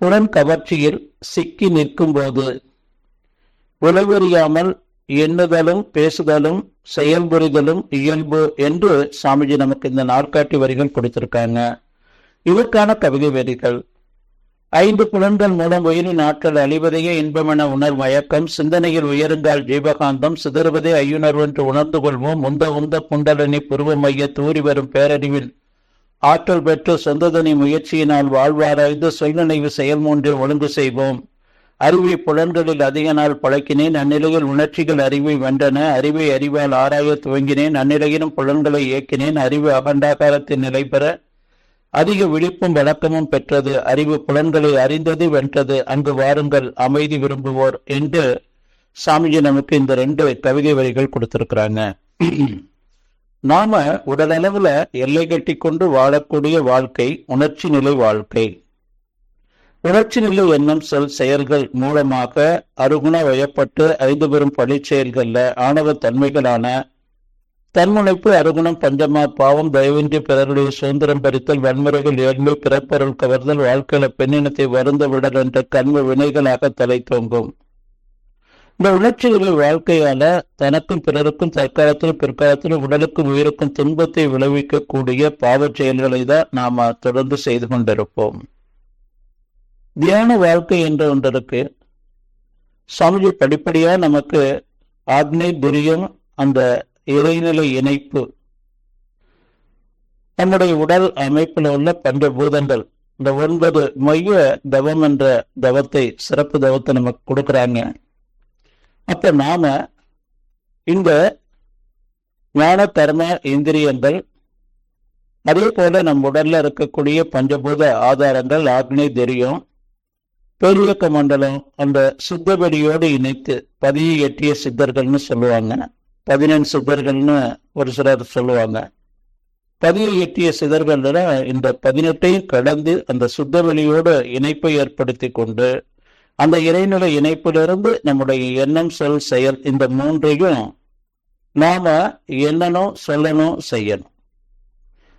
புலன் கவர்ச்சியில் சிக்கி நிற்கும் போது உளவறியாமல் எண்ணுதலும் பேசுதலும் செயல்புரிதலும் இயல்பு என்று சாமிஜி நமக்கு இந்த நாற்காட்டி வரிகள் கொடுத்திருக்காங்க. இதற்கான கவிதை வரிகள். ஐந்து புலன்கள் மூலம் உயிரின் ஆற்றல் அழிவதையே இன்பமென உணர் மயக்கம் சிந்தனையில் உயருங்கால் ஜீவகாந்தம் சிதறுவதே ஐயுணர்வென்று உணர்ந்து கொள்வோம் உந்த உந்த புண்டலனி புருவ மைய தூரி வரும் பேரறிவில் ஆற்றல் பெற்று சொந்ததனி முயற்சியினால் வாழ்வாராய்ந்து சொல்நினைவு செயல் மூன்றில் ஒழுங்கு செய்வோம். அறிவை புலன்களில் அதிக நாள் பழக்கினேன் அந்நிலையில் உணர்ச்சிகள் அறிவை வென்றன அறிவை அறிவால் ஆராய துவங்கினேன் அந்நிலையிலும் புலன்களை இயக்கினேன் அறிவு அகண்டாகாரத்தில் நிலை பெற அதிக விழிப்பும் விளக்கமும் பெற்றது அறிவு புலன்களை அறிந்தது வென்றது அங்கு வாருங்கள் அமைதி விரும்புவோர் என்று சாமிஜி நமக்கு இந்த ரெண்டு கவிதை வரிகள் கொடுத்திருக்கிறாங்க. நாம உடலளவுல எல்லை கட்டி கொண்டு வாழக்கூடிய வாழ்க்கை உணர்ச்சி நிலை வாழ்க்கை. உணர்ச்சி நிலை எண்ணம் சொல் செயல்கள் மூலமாக அருகுண வயப்பட்டு ஐந்து பெரும் பழி செயல்கள்ல ஆணவ தன்மைகளான தன்முனைப்பு அருகுணம் பஞ்சமா பாவம் தயவின்றி பிறருடைய சுதந்திரம் பறித்தல் வன்முறைகள் ஏழ்மை பிறப்பொருள் கவர்தல் வாழ்க்கையில பெண்ணினத்தை வருந்த விடல் என்ற கண்ம வினைகளாக தலை தோங்கும். இந்த உணர்ச்சிகளின் வாழ்க்கையால தனக்கும் பிறருக்கும் தற்காலத்திலும் பிற்காலத்திலும் உடலுக்கும் உயிருக்கும் துன்பத்தை விளைவிக்கக்கூடிய பாவச் செயல்களை தான் நாம தொடர்ந்து செய்து கொண்டிருப்போம். தியான வாழ்க்கை என்ற ஒன்று சமூக படிப்படியா நமக்கு ஆக்னே துரியம் அந்த இறைநிலை இணைப்பு நம்முடைய உடல் அமைப்பில் உள்ள பஞ்சபூதங்கள் இந்த ஒன்பது மைய தவம் என்ற தவத்தை சிறப்பு தவத்தை நமக்கு கொடுக்குறாங்க. பார்த்த நாம இந்த ஞான தர்ம இந்திரியங்கள் அதே போல நம் உடல்ல இருக்கக்கூடிய பஞ்சபூத ஆதாரங்கள் ஆக்னி தெரியும் பெரியக்க மண்டலம் அந்த சுத்தபடியோடு இணைத்து பதிய எட்டிய சித்தர்கள்னு சொல்லுவாங்க. பதினெண் சித்தர்கள்னு ஒரு சிலர் சொல்லுவாங்க. பதியை எட்டிய சிதர்கள்ல இந்த பதினெட்டையும் கடந்து அந்த சுத்தவெளியோடு இணைப்பை ஏற்படுத்தி கொண்டு அந்த இறைநிலை இணைப்பிலிருந்து நம்முடைய எண்ணம் சொல் செயல் இந்த மூன்றையும் நாம எண்ணணும் சொல்லணும் செய்யணும்.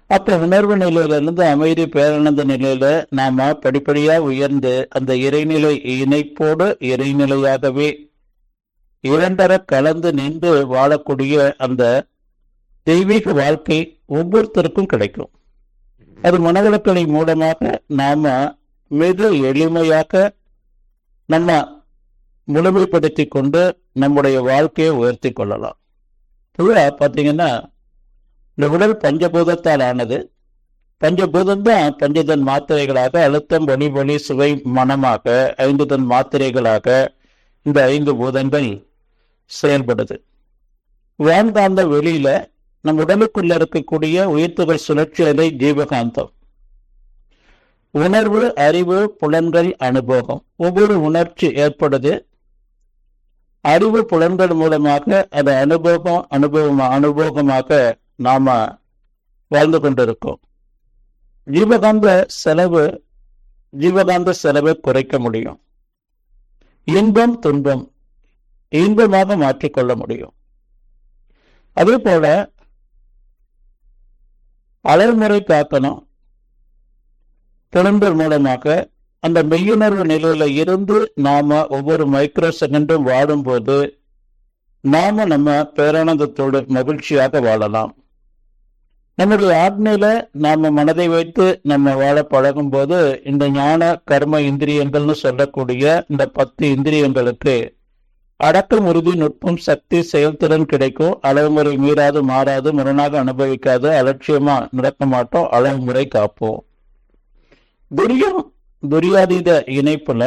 அப்ப உணர்வு நிலையிலிருந்து அமைதி பேரானந்த நிலையில நாம படிப்படியா உயர்ந்து அந்த இறைநிலை இணைப்போடு இறைநிலையாகவே இரண்டர கலந்து நின்று வாழக்கூடிய அந்த தெய்வீக வாழ்க்கை ஒவ்வொருத்தருக்கும் கிடைக்கும். அது மனவளக்கலை மூலமாக நாம மிக எளிமையாக நம்ம முழுமைப்படுத்தி கொண்டு நம்முடைய வாழ்க்கையை உயர்த்தி கொள்ளலாம். பொதுவா பார்த்தீங்கன்னா இந்த உடல் பஞ்சபூதத்தால் ஆனது பஞ்சபூதம் தான் பஞ்சதன் மாத்திரைகளாக அழுத்தம் ஒளி வலி சுவை மனமாக ஐந்து தன் மாத்திரைகளாக இந்த ஐந்து பூதங்கள் செயல்படுது. வேந்தாந்த வெளியில நம் உடலுக்குள்ள இருக்கக்கூடிய உயிர்த்துகள் சுழற்சி அதை ஜீவகாந்தம். உணர்வு அறிவு புலன்கள் அனுபவம். ஒவ்வொரு உணர்ச்சி ஏற்படுது. அறிவு புலன்கள் மூலமாக அந்த அனுபவம் அனுபவம் அனுபவமாக நாம வாழ்ந்து கொண்டிருக்கோம். ஜீவகாந்த செலவு ஜீவகாந்த செலவை குறைக்க முடியும். இன்பம் துன்பம் இன்பமாக மாற்றிக்கொள்ள முடியும். அதே போல அலைமுறை காக்கணும். புலன்கள் மூலமாக அந்த மெய்யுணர்வு நிலையில இருந்து நாம ஒவ்வொரு மைக்ரோ செகண்டும் வாடும்போது நாம நம்ம பேரானந்தத்தோடு மகிழ்ச்சியாக வாழலாம். நம்முடைய ஆத்மையில நாம மனதை வைத்து நம்ம வாழ பழகும் போது இந்த ஞான கர்ம இந்திரியங்கள்னு சொல்லக்கூடிய இந்த பத்து இந்திரியங்களுக்கு அடக்கம் உறுதி நுட்பம் சக்தி செயல்திறன் கிடைக்கும். அளவுமுறை மீறாது மாறாது முரணாக அனுபவிக்காது அலட்சியமா நடக்க மாட்டோம் அளவுமுறை காப்போம். துரியம் துரியாதீத இணைப்புல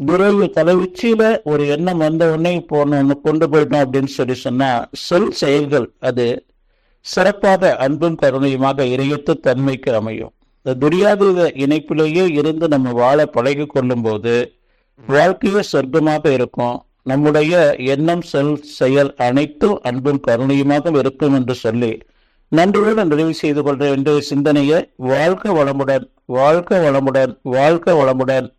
குருவு தலைவுச்சியில ஒரு எண்ணம் வந்த உடனே ஒன்று கொண்டு போயிட்டோம் அப்படின்னு சொல்லி சொன்னா சொல் செயல்கள் அது சிறப்பாக அன்பும் கருணையுமாக இறையத்து தன்மைக்கு அமையும். இந்த துரியாதீத இணைப்பிலேயே இருந்து நம்ம வாழ பழகி கொள்ளும் போது வாழ்க்கையே சொர்க்கமாக இருக்கும். நம்முடைய எண்ணம் சொல் செயல் அனைத்தும் அன்பும் கருணையுமாக இருக்கும் என்று சொல்லி நன்றியுடன் நிறைவு செய்து கொள்கிற வேண்டிய சிந்தனையை வாழ்க்க வளமுடன் வாழ்க்க வளமுடன் வாழ்க்க வளமுடன்.